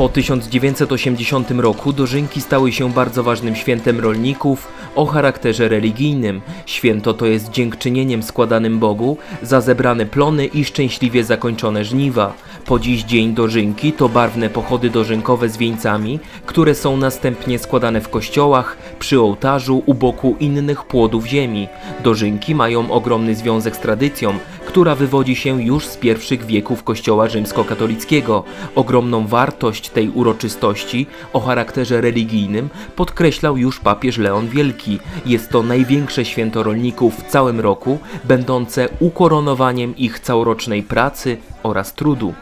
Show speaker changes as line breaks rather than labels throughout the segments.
Po 1980 roku dożynki stały się bardzo ważnym świętem rolników o charakterze religijnym. Święto to jest dziękczynieniem składanym Bogu za zebrane plony i szczęśliwie zakończone żniwa. Po dziś dzień dożynki to barwne pochody dożynkowe z wieńcami, które są następnie składane w kościołach, przy ołtarzu, u boku innych płodów ziemi. Dożynki mają ogromny związek z tradycją, która wywodzi się już z pierwszych wieków Kościoła rzymskokatolickiego. Ogromną wartość tej uroczystości o charakterze religijnym podkreślał już papież Leon Wielki. Jest to największe święto rolników w całym roku, będące ukoronowaniem ich całorocznej pracy oraz trudu.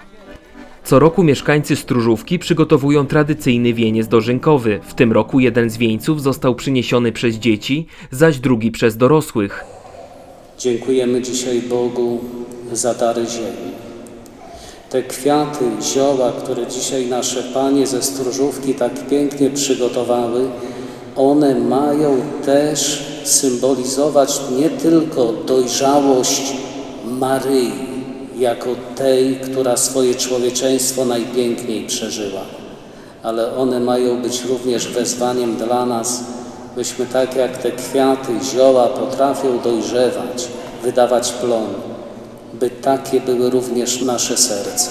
Co roku mieszkańcy Stróżówki przygotowują tradycyjny wieniec dożynkowy. W tym roku jeden z wieńców został przyniesiony przez dzieci, zaś drugi przez dorosłych.
Dziękujemy dzisiaj Bogu za dary ziemi. Te kwiaty, zioła, które dzisiaj nasze panie ze stróżówki tak pięknie przygotowały, one mają też symbolizować nie tylko dojrzałość Maryi, jako tej, która swoje człowieczeństwo najpiękniej przeżyła, ale one mają być również wezwaniem dla nas, byśmy tak jak te kwiaty, zioła potrafią dojrzewać, wydawać plon, by takie były również nasze serca,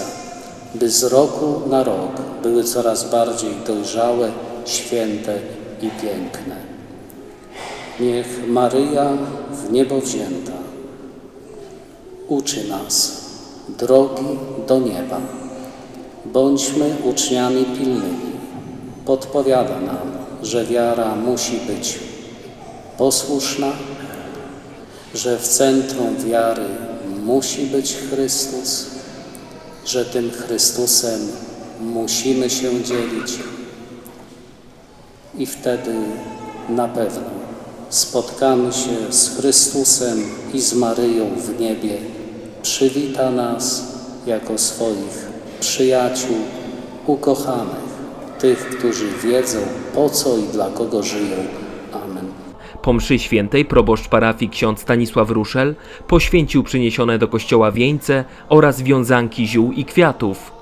by z roku na rok były coraz bardziej dojrzałe, święte i piękne. Niech Maryja w niebo wzięta uczy nas drogi do nieba. Bądźmy uczniami pilnymi. Podpowiada nam, że wiara musi być posłuszna, że w centrum wiary musi być Chrystus, że tym Chrystusem musimy się dzielić i wtedy na pewno spotkamy się z Chrystusem i z Maryją w niebie. Przywita nas jako swoich przyjaciół, ukochanych, tych, którzy wiedzą po co i dla kogo żyją. Amen.
Po mszy świętej proboszcz parafii ksiądz Stanisław Ruszel poświęcił przyniesione do kościoła wieńce oraz wiązanki ziół i kwiatów.